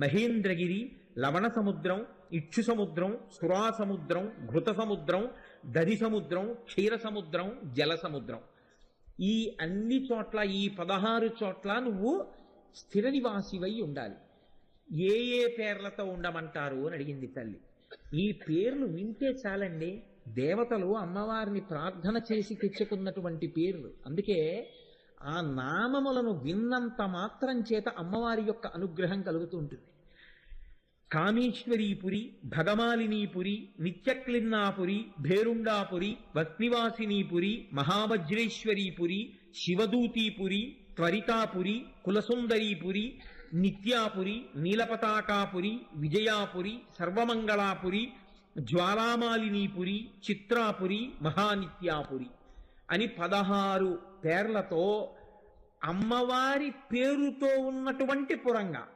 మహేంద్రగిరి లవణ సముద్రం ఇక్షు సముద్రం సురా సముద్రం ఘృత సముద్రం దరి సముద్రం క్షీర సముద్రం జల సముద్రం ఈ అన్ని చోట్ల ఈ పదహారు చోట్ల నువ్వు స్థిర నివాసివై ఉండాలి. ఏ ఏ పేర్లతో ఉండమంటారు అని అడిగింది తల్లి. ఈ పేర్లు వింటే చాలండి. దేవతలు అమ్మవారిని ప్రార్థన చేసి తెచ్చుకున్నటువంటి పేర్లు. అందుకే ఆ నామములను విన్నంత మాత్రం చేత అమ్మవారి యొక్క అనుగ్రహం కలుగుతూ ఉంటుంది. కామేశ్వరీపురి భగమాలినీపురి నిత్యక్లిన్నాపురి భేరుండాపురి వత్నివాసినీపురి మహావజ్రేశ్వరీపురి శివదూతీపురి త్వరితాపురి కులసుందరీపురి నిత్యాపురి నీలపతాకాపురి విజయాపురి సర్వమంగళాపురి జ్వాలామాలినీపురి చిత్రాపురి మహానిత్యాపురి. అని పదహారు పేర్లతో అమ్మవారి పేరుతో ఉన్నటువంటి పురంగా.